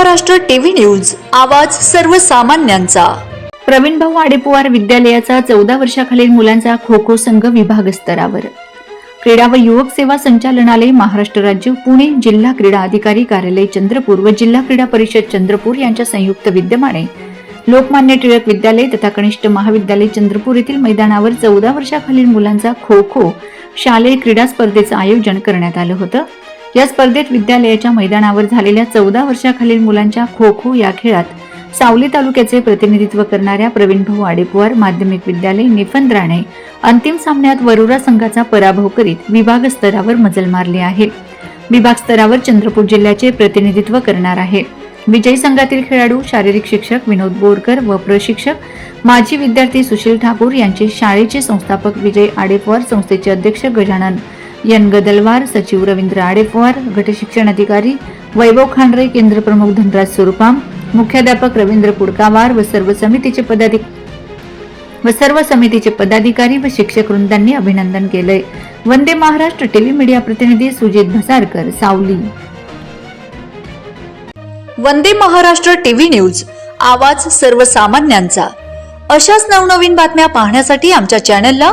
Maharashtra TV news आवाज सर्वसामान्यांचा. प्रवीण भाऊ आडेपुवार विद्यालयाचा चौदा वर्षाखालील मुलांचा खो खो संघ विभाग स्तरावर क्रीडा व युवक सेवा संचालनालय महाराष्ट्र राज्य पुणे जिल्हा क्रीडा अधिकारी कार्यालय चंद्रपूर व जिल्हा क्रीडा परिषद चंद्रपूर यांच्या संयुक्त विद्यमाने लोकमान्य टिळक विद्यालय तथा कनिष्ठ महाविद्यालय चंद्रपूर येथील मैदानावर चौदा वर्षाखालील मुलांचा खो खो शालेय क्रीडा स्पर्धेचं आयोजन करण्यात आलं होतं. या स्पर्धेत विद्यालयाच्या मैदानावर झालेल्या चौदा वर्षाखालील मुलांच्या खो खो या खेळात सावली तालुक्याचे प्रतिनिधित्व करणाऱ्या प्रवीण भाऊ आडेपुवार माध्यमिक विद्यालय निफंद्राने अंतिम सामन्यात वरोरा संघाचा पराभव करीत विभाग स्तरावर मजल मारली आहे. विभाग स्तरावर चंद्रपूर जिल्ह्याचे प्रतिनिधित्व करणार आहे. विजयी संघातील खेळाडू शारीरिक शिक्षक विनोद बोरकर व प्रशिक्षक माजी विद्यार्थी सुशील ठाकूर यांचे शाळेचे संस्थापक विजय आडेपवार संस्थेचे अध्यक्ष गजानन यन गदलवार सचिव रवींद्र आडेपवार गटशिक्षण अधिकारी वैभव खांडरे केंद्र प्रमुख धनराज स्वरूपाम मुख्याध्यापक रवींद्र पुडकावार व सर्व समितीचे पदाधिक व सर्व समितीचे पदाधिकारी व शिक्षक वृंदांनी अभिनंदन केलंय. वंदे महाराष्ट्र टीव्ही मीडिया प्रतिनिधी सुजित भसारकर सावली. वंदे महाराष्ट्र टीव्ही न्यूज आवाज सर्वसामान्यांचा. अशाच नवनवीन बातम्या पाहण्यासाठी आमच्या चॅनलला